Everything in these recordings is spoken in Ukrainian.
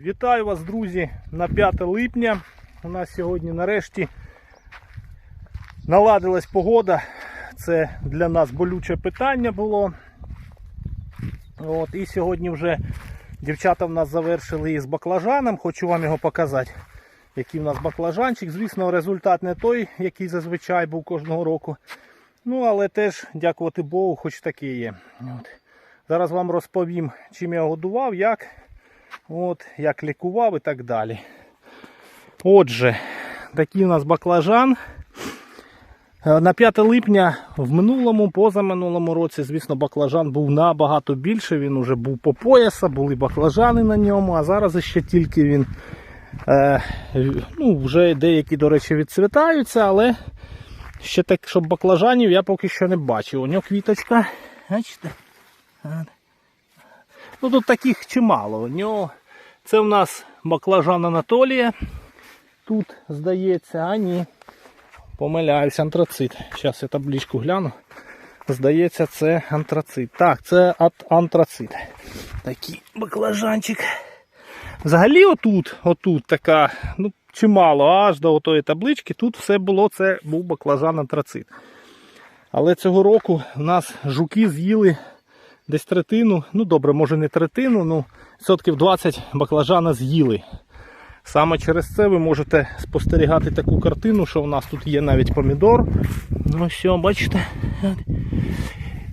Вітаю вас, друзі, на 5 липня. У нас сьогодні нарешті наладилась погода. Це для нас болюче питання було. От, і сьогодні вже дівчата в нас завершили із баклажаном. Хочу вам його показати, який в нас баклажанчик. Звісно, результат не той, який зазвичай був кожного року. Ну, але теж, дякувати Богу, хоч такий є. От. Зараз вам розповім, чим я годував, як, от, як лікував і так далі. Отже, такий у нас баклажан. Е, На 5 липня в минулому, позаминулому році, звісно, баклажан був набагато більше. Він уже був по пояса, були баклажани на ньому, а зараз ще тільки він. Е, ну, Вже деякі, до речі, відцвітаються, але ще так, щоб баклажанів я поки що не бачив. У нього квіточка. Бачите? Ну тут таких чимало. У нього це в нас баклажан Анатолія. Тут здається, а ні. Помиляюсь, антрацит. Зараз я табличку гляну. Здається, це антрацит. Так, це антрацит. Такий баклажанчик. Взагалі отут, отут така, ну, чимало, аж до отої таблички, тут все було, це був баклажан антрацит. Але цього року в нас жуки з'їли десь третину, ну добре, може не третину, ну відсотків 20 баклажана з'їли. Саме через це ви можете спостерігати таку картину, що в нас тут є навіть помідор. Ну все, бачите.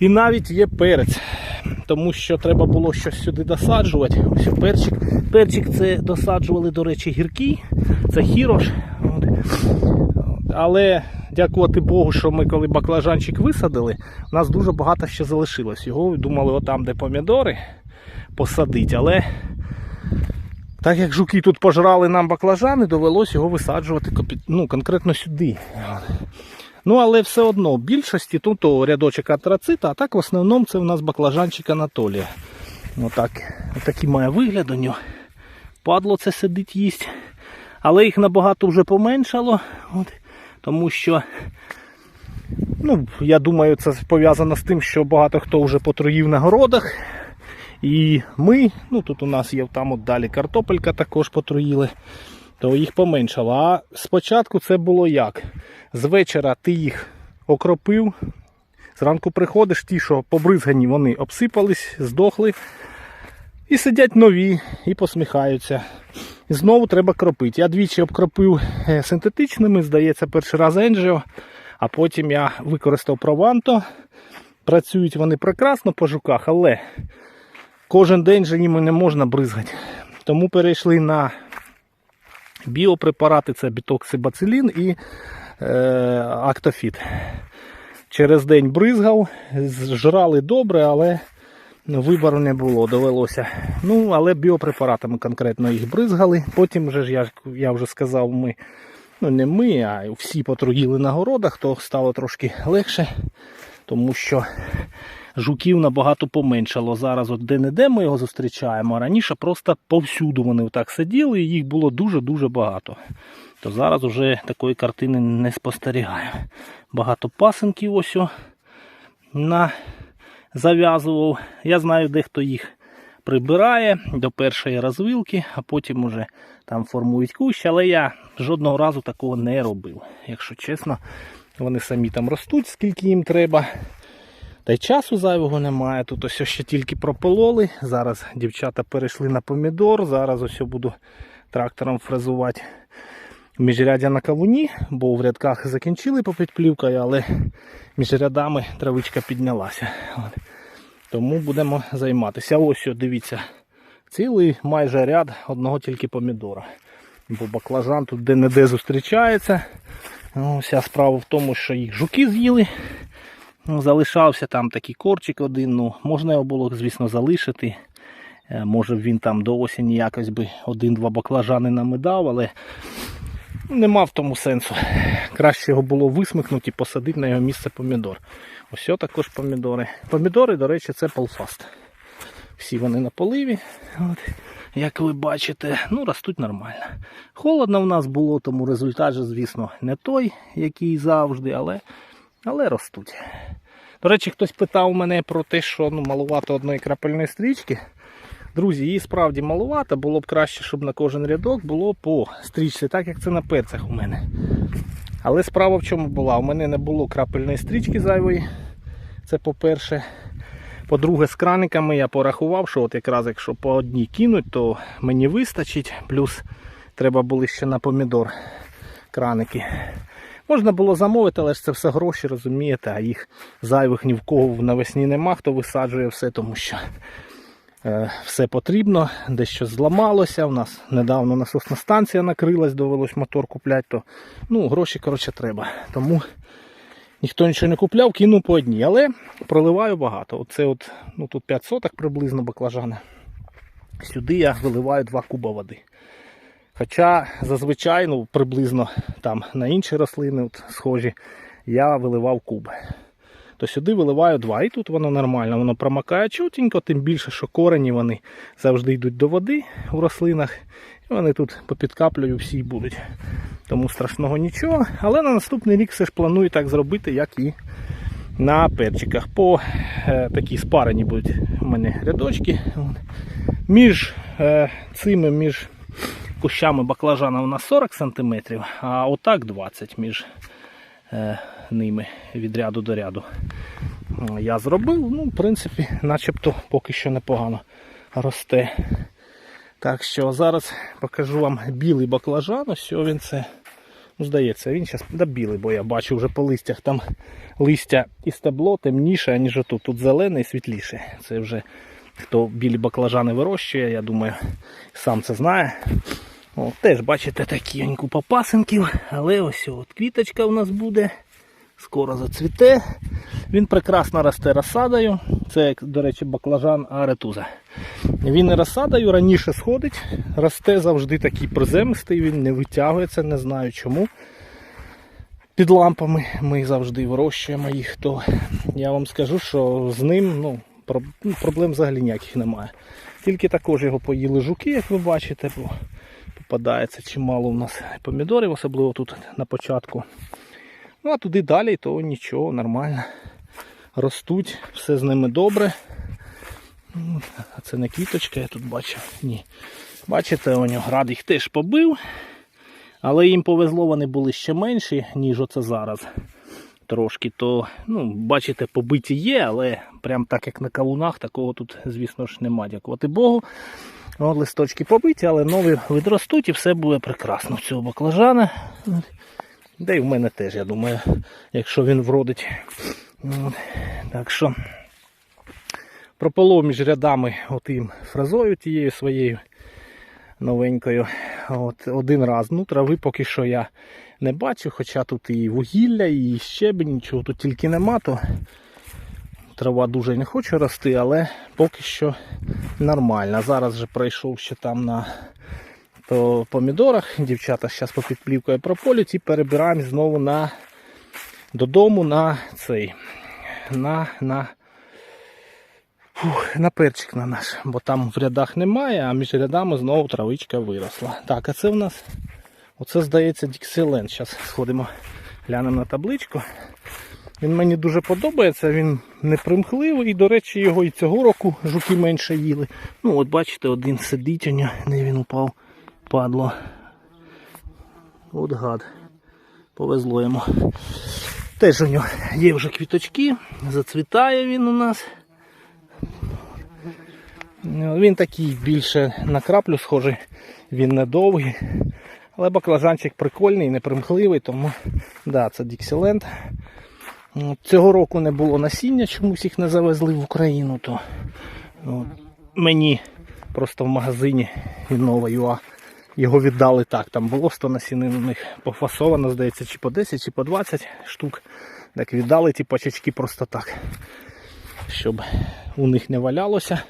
І навіть є перець. Тому що треба було щось сюди досаджувати. Ось перчик. Перчик це досаджували, до речі, гіркий. Це хірош. От. Але дякувати Богу, що ми коли баклажанчик висадили, у нас дуже багато ще залишилось. Його думали, отам, де помідори, посадити. Але так як жуки тут пожрали нам баклажани, довелось його висаджувати ну, конкретно сюди. Ну, але все одно, в більшості тут рядочок антрацита, а так в основному це у нас баклажанчик Анатолія. Отак, отакий має вигляд у нього. Падло це сидить їсть. Але їх набагато вже поменшало. От, тому що, ну, я думаю, це пов'язано з тим, що багато хто вже потроїв на городах. І ми, ну тут у нас є там от далі картопелька також потроїли, то їх поменшало. А спочатку це було як? З вечора ти їх окропив, зранку приходиш, ті, що побризгані, вони обсипались, здохли. І сидять нові і посміхаються. Знову треба кропити. Я двічі обкропив е, синтетичними, здається, перший раз Енджіо, а потім я використав Прованто. Працюють вони прекрасно по жуках, але кожен день же ними не можна бризгати. Тому перейшли на біопрепарати, це бітоксибацилін і е, актофіт. Через день бризгав, жрали добре, але вибору не було, довелося. Ну, але біопрепаратами конкретно їх бризгали. Потім вже ж я, я вже сказав, ми, ну не ми, а всі потруїли на городах, то стало трошки легше, тому що жуків набагато поменшало. Зараз от де-не-де ми його зустрічаємо, раніше просто повсюду вони так сиділи і їх було дуже-дуже багато. То зараз вже такої картини не спостерігаю. Багато пасенків ось на зав'язував. Я знаю, дехто їх прибирає до першої розвилки, а потім уже там формують кущ, але я жодного разу такого не робив. Якщо чесно, вони самі там ростуть, скільки їм треба. Та й часу зайвого немає. Тут ось ще тільки пропололи. Зараз дівчата перейшли на помідор. Зараз ось буду трактором фрезувати міжрядя на кавуні, бо в рядках закінчили попід плівкою, але між рядами травичка піднялася. От. Тому будемо займатися. Ось, дивіться, цілий майже ряд одного тільки помідора. Бо баклажан тут де-не-де зустрічається. Ну, Вся справа в тому, що їх жуки з'їли. Ну, Залишався там такий корчик один. Ну, можна його було, звісно, залишити. Е, Може він там до осені якось би один-два баклажани нам і дав, але нема в тому сенсу. Краще його було висмикнути і посадити на його місце помідор. Ось також помідори. Помідори, до речі, це полфаст. Всі вони на поливі. От. Як ви бачите, ну ростуть нормально. Холодно в нас було, тому результат, же, звісно, не той, який завжди, але, але ростуть. До речі, хтось питав мене про те, що ну, малувати одної крапельної стрічки. Друзі, її справді малувато, було б краще, щоб на кожен рядок було по стрічці, так як це на перцях у мене. Але справа в чому була? У мене не було крапельної стрічки зайвої. Це по-перше. По-друге, з краниками я порахував, що от якраз якщо по одній кинуть, то мені вистачить. Плюс треба було ще на помідор краники. Можна було замовити, але ж це все гроші, розумієте, а їх зайвих ні в кого навесні нема, хто висаджує все, тому що все потрібно, дещо зламалося. У нас недавно насосна станція накрилась, довелось мотор купляти, то ну, гроші коротше треба. Тому ніхто нічого не купляв, кинув по одній. Але проливаю багато. Оце от, ну, тут 5 соток приблизно баклажани. Сюди я виливаю 2 куба води. Хоча зазвичай, ну, приблизно там на інші рослини от, схожі, я виливав куб. То сюди виливаю 2. І тут воно нормально, воно промакає чутенько, тим більше, що корені вони завжди йдуть до води у рослинах. І вони тут попід каплею всі будуть. Тому страшного нічого. Але на наступний рік все ж планую так зробити, як і на перчиках. По е, такі спарені будуть у мене рядочки. Між е, цими, між кущами баклажана у нас 40 см, а отак 20 між е, ними від ряду до ряду. Я зробив, ну, в принципі, начебто поки що непогано росте. Так що зараз покажу вам білий баклажан. Ось він це. Ну, здається, він зараз да, білий, бо я бачу вже по листях там листя і стебло темніше, ніж тут. Тут зелене і світліше. Це вже хто білі баклажани вирощує, я думаю, сам це знає. О, теж бачите такеньку попасенків, але ось от квіточка у нас буде. Скоро зацвіте. Він прекрасно росте розсадою. Це, до речі, баклажан аретуза. Він і розсадою раніше сходить, росте завжди такий приземистий, він не витягується, не знаю чому. Під лампами ми завжди вирощуємо їх, то я вам скажу, що з ним ну, ну, проблем взагалі ніяких немає. Тільки також його поїли жуки, як ви бачите, бо попадається чимало у нас помідорів, особливо тут на початку. Ну а туди далі, то нічого, нормально. Ростуть, все з ними добре. А це не квіточка, я тут бачу. Ні. Бачите, град їх теж побив. Але їм повезло, вони були ще менші, ніж оце зараз. Трошки, то, ну, бачите, побиті є, але прям так як на кавунах, такого тут, звісно ж, нема. Дякувати Богу. От листочки побиті, але нові відростуть і все буде прекрасно в цього баклажана. Да й в мене теж, я думаю, якщо він вродить. От. Так що прополов між рядами отим фразою тією своєю новенькою. От, один раз. Ну, трави поки що я не бачу, хоча тут і вугілля, і щебень, нічого тут тільки нема, то трава дуже не хоче рости, але поки що нормально. Зараз вже пройшов ще там на по помідорах. Дівчата зараз попід плівкою прополють і перебираємо знову на додому на цей. На, на, фух, на перчик на наш, бо там в рядах немає, а між рядами знову травичка виросла. Так, а це в нас, оце здається Діксилен. Зараз сходимо, глянемо на табличку. Він мені дуже подобається, він не примхливий. І, до речі, його і цього року жуки менше їли. Ну, от бачите, один сидить де він упав, падло. От гад. Повезло йому. Теж у нього є вже квіточки, зацвітає він у нас. Ну, Він такий більше на краплю схожий, він не довгий. Але баклажанчик прикольний, непримхливий, тому да, це Діксіленд. Цього року не було насіння, чомусь їх не завезли в Україну, то от, мені просто в магазині Іннова ЮА його віддали так. Там було 100 насінин у них пофасовано, здається, чи по 10, чи по 20 штук. Так віддали ті пачечки просто так, щоб у них не валялося.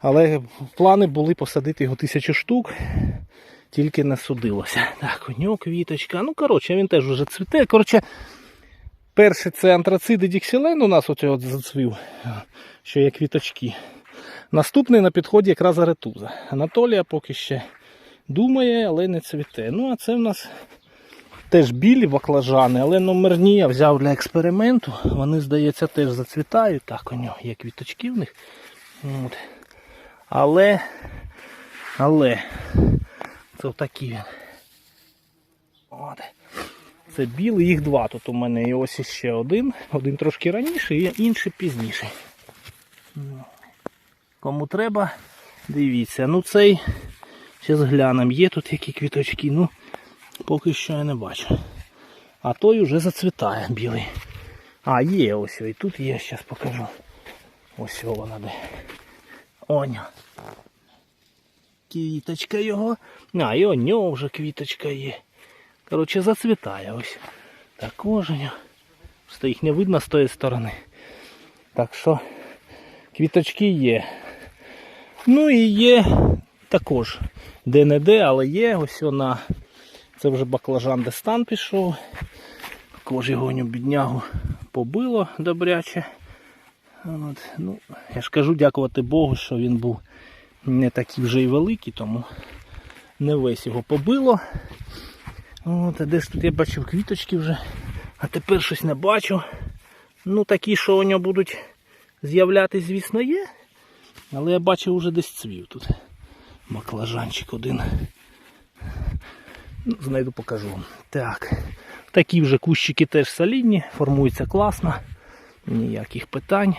Але плани були посадити його тисячу штук, тільки не судилося. Так, у нього квіточка. Ну, коротше, він теж вже цвіте. Коротше, перший це антрациди Діксілен у нас оцього зацвів, що є квіточки. Наступний на підході якраз аретуза. Анатолія поки ще думає, але не цвіте. Ну, а це в нас теж білі баклажани, але номерні я взяв для експерименту. Вони, здається, теж зацвітають. Так, у нього є квіточки в них. От. Але, але, це отакий він. От. Це білий, їх два тут у мене. І ось іще один. Один трошки раніше, і інший пізніше. Кому треба, дивіться. Ну цей, зараз глянемо, є тут які квіточки, ну поки що я не бачу. А той уже зацвітає білий. А, є ось, і тут є, зараз покажу. Ось вона де. Оня. Квіточка його. А, і у нього вже квіточка є. Коротше, зацвітає ось. Також. Просто їх не видно з тої сторони. Так що квіточки є. Ну і є також де-не-де, але є. Ось вона. Це вже баклажан де стан пішов. Також його біднягу побило добряче. От, ну, я ж кажу, дякувати Богу, що він був не такий вже й великий, тому не весь його побило. От, а де тут я бачив квіточки вже, а тепер щось не бачу. Ну такі, що у нього будуть з'являтися, звісно, є. Але я бачив уже десь цвів тут. Баклажанчик один. Ну, знайду покажу вам. Так. Такі вже кущики теж солідні, формуються класно. Ніяких питань.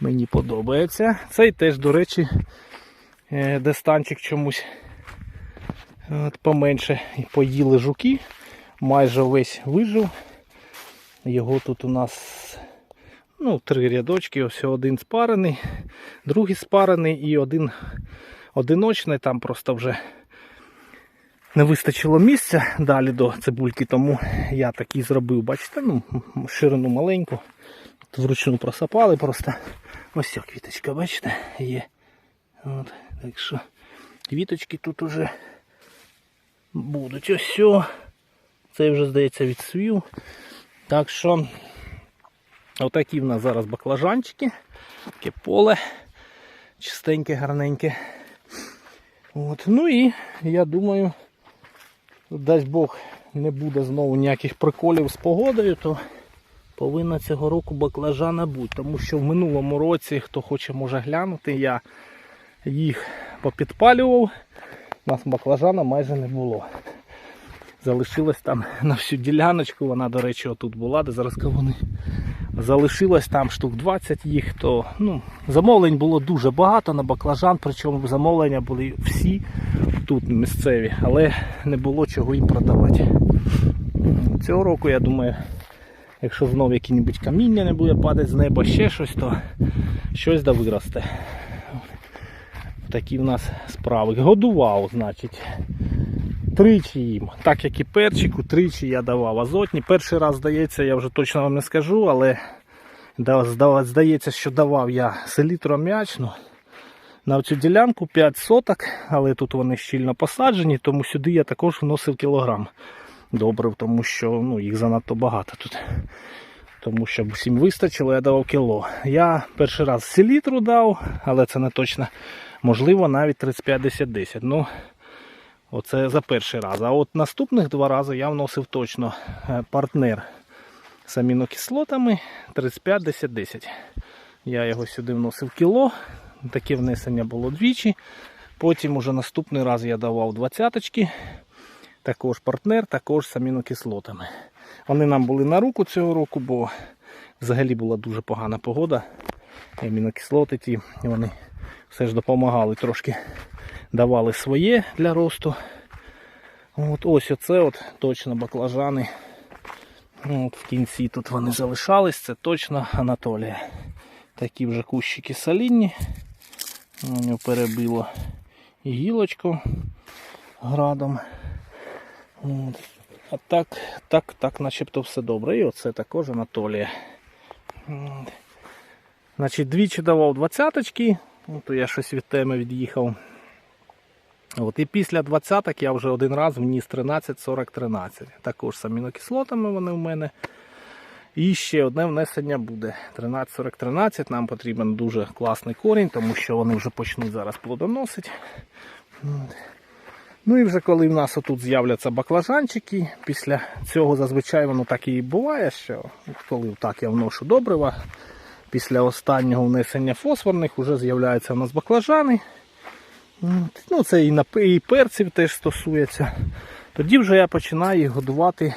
Мені подобається. Цей теж, до речі, е, дестанчик чомусь от, поменше поїли жуки. Майже весь вижив. Його тут у нас ну, три рядочки, ось один спарений, другий спарений і один одиночний, там просто вже не вистачило місця далі до цибульки, тому я такий зробив, бачите, ну, ширину маленьку. Тут вручну просапали просто. Ось ця квіточка, бачите, є. От, так що квіточки тут уже будуть. Ось сьо. Цей вже, здається, відсвів. Так що отакі в нас зараз баклажанчики. Таке поле чистеньке, гарненьке. От. Ну і я думаю, дасть Бог не буде знову ніяких приколів з погодою, то повинна цього року баклажана бути. Тому що в минулому році, хто хоче може глянути, я їх попідпалював. У нас баклажана майже не було. Залишилось там на всю діляночку, вона, до речі, отут була, де зараз кавуни. Залишилось там штук 20 їх, то ну, замовлень було дуже багато на баклажан, причому замовлення були всі тут місцеві, але не було чого їм продавати. Цього року, я думаю, якщо знову якісь каміння не буде падати з неба, ще щось, то щось да виросте. Такі в нас справи. Годував, значить. Тричі їм, так як і перчику, тричі я давав азотні. Перший раз, здається, я вже точно вам не скажу, але здається, що давав я селітру аміачну на цю ділянку 5 соток, але тут вони щільно посаджені, тому сюди я також вносив кілограм добрив, тому що ну, їх занадто багато тут. Тому що всім вистачило, я давав кіло. Я перший раз селітру дав, але це не точно. Можливо, навіть 35-10-10. Ну, Оце за перший раз. А от наступних два рази я вносив точно е, партнер з амінокислотами 35-10-10. Я його сюди вносив кіло. Таке внесення було двічі. Потім уже наступний раз я давав двадцяточки. Також партнер, також з амінокислотами. Вони нам були на руку цього року, бо взагалі була дуже погана погода. І Амінокислоти ті, вони все ж допомагали трошки давали своє для росту. От Ось оце от точно баклажани. От В кінці тут вони залишались, це точно Анатолія. Такі вже кущики солінні. У нього перебило гілочку градом. От. А так, так, так, начебто все добре. І оце також Анатолія. Значить, двічі давав двадцяточки, Ну, то я щось від теми від'їхав. От, І після двадцяток я вже один раз вніс 13-40-13. Також з амінокислотами вони в мене. І ще одне внесення буде. 13-40-13. Нам потрібен дуже класний корінь, тому що вони вже почнуть зараз плодоносити. Ну і вже коли в нас отут з'являться баклажанчики, після цього зазвичай воно так і буває, що коли так я вношу добрива, після останнього внесення фосфорних вже з'являються у нас баклажани. Ну, це і, на, і перців теж стосується. Тоді вже я починаю годувати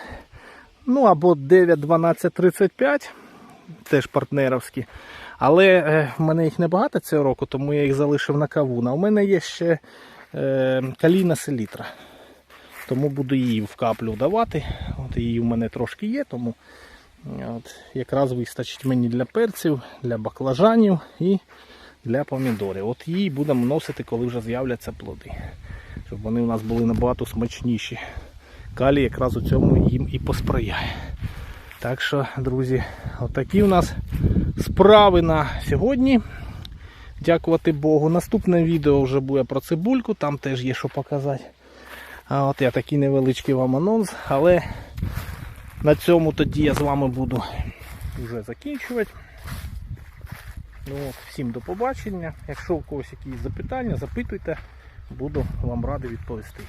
ну, або 9, 12, 35, теж партнеровські. Але е, в мене їх небагато цього року, тому я їх залишив на кавун. А у мене є ще е, каліна селітра. Тому буду її в каплю давати. От її в мене трошки є, тому от, якраз вистачить мені для перців, для баклажанів і для помідорів. От її будемо вносити, коли вже з'являться плоди. Щоб вони у нас були набагато смачніші. Калій якраз у цьому їм і посприяє. Так що, друзі, отакі у нас справи на сьогодні. Дякувати Богу. Наступне відео вже буде про цибульку, там теж є що показати. А от я такий невеличкий вам анонс, але на цьому тоді я з вами буду вже закінчувати. Ну, всім до побачення. Якщо у когось якісь запитання, запитуйте, буду вам радий відповісти.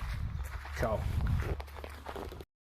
Чао!